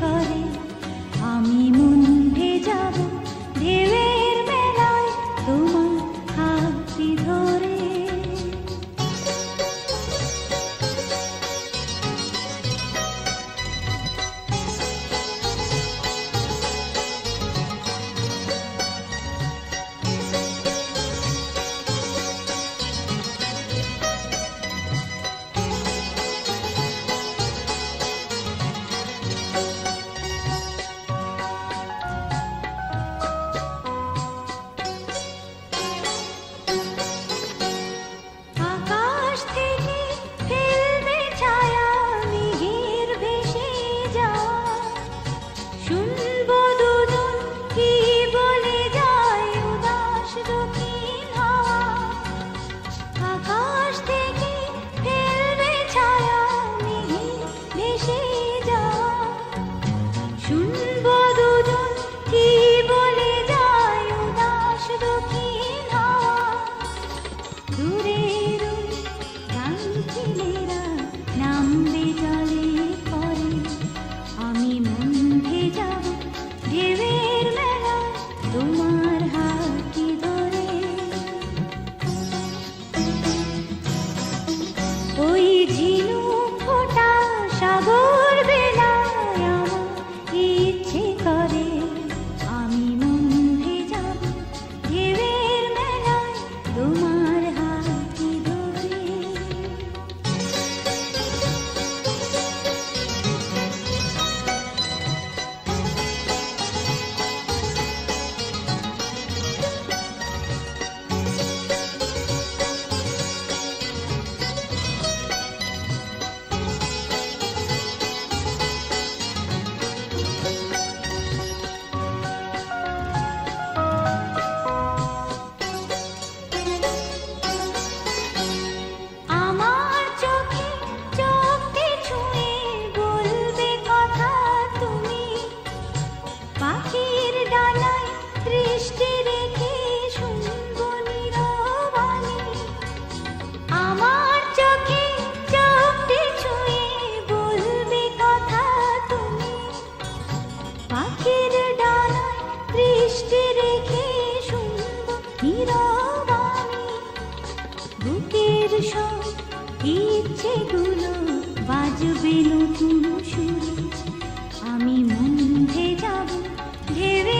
করে। আমি মন যাব বাজবে নতুন সুরে। আমি মন যাব ঢেবে